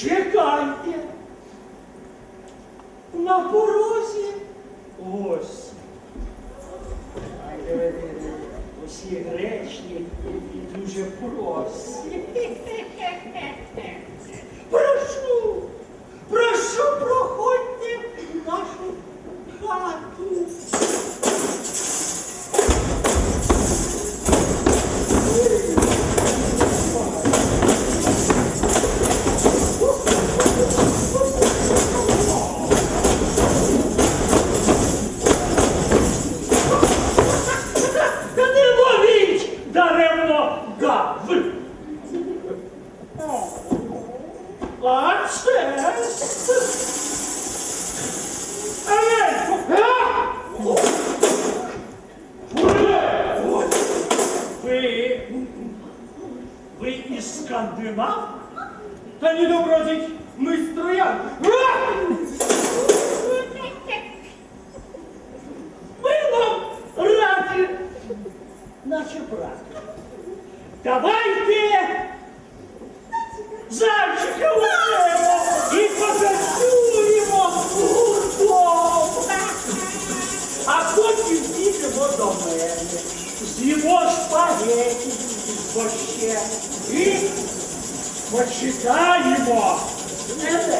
Чекайте на порозі гості. Усі гречні і дуже поросі. А це. Ей! Ви. Ви із ні добродіть, ми з. Ми вам раді, наче брат. Давайте зайчика візьмемо і потанцюємо гуртом. А потім підемо до мене. З'їмо шпагеті з борщем і почитаємо. Елея.